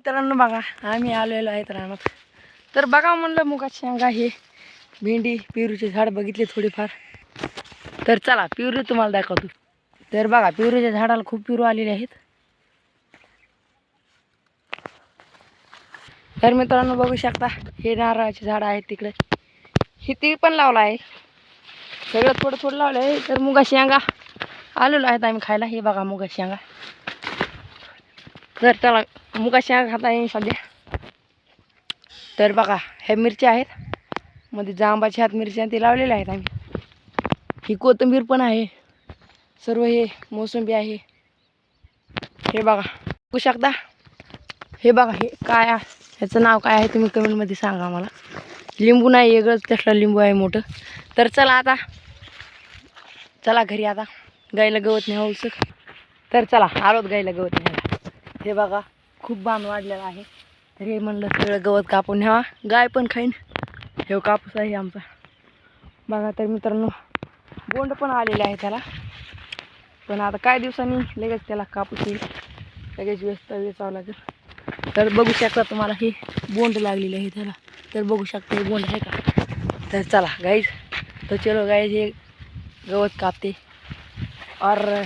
मित्रांनो बघा आम्ही आलेलो आहेत रानात. तर बघा म्हणलं मुगाची शेंगा हे भेंडी पेरूचे झाड बघितले थोडेफार. तर चला पिवरी तुम्हाला दाखवतो. तर बघा पिवरीच्या झाडाला खूप पिरू आलेले आहेत. तर मित्रांनो बघू शकता हे नारळाचे झाड आहेत तिकडे. हे तीळ पण लावलं आहे. सगळं थोडं थोडं लावलं आहे. तर मुगा शेंगा आलेलो आहेत आम्ही खायला. हे बघा मुगा शेंगा. तर चला मुगा शेंगा खाता येईल सध्या. तर बघा ह्या मिरच्या आहेत. मध्ये जांबाच्या हात मिरच्या ते लावलेल्या आहेत आम्ही. ही कोथिंबीर पण आहे. सर्व हे मोसंबी आहे. हे बघा. बघू शकता? हे बघा हे काय ह्याचं नाव काय आहे तुम्ही कमेंटमध्ये सांगा मला. लिंबू नाही वेगळंच त्यातला लिंबू आहे मोठं. तर चला आता. चला घरी आता. गाईला गवत नाही हौसक तर चला आरोत गाईला गवत न्यायला. हे बघा. खूप बाण वाढलेला आहे. तरी म्हणलं सगळं गवत कापून न्यावा. गाय पण खाईन. हे कापूस आहे आमचा. बघा तर मित्रांनो बोंड पण आलेले आहे त्याला. पण आता काय दिवसांनी लगेच त्याला कापूस येईल. लगेच व्यस्त वेचावं लागेल. तर बघू शकता तुम्हाला हे बोंड लागलेली आहे त्याला. तर बघू शकता हे बोंड आहे का? तर चला गाईज तर चलो गाईज हे गवत कापते. और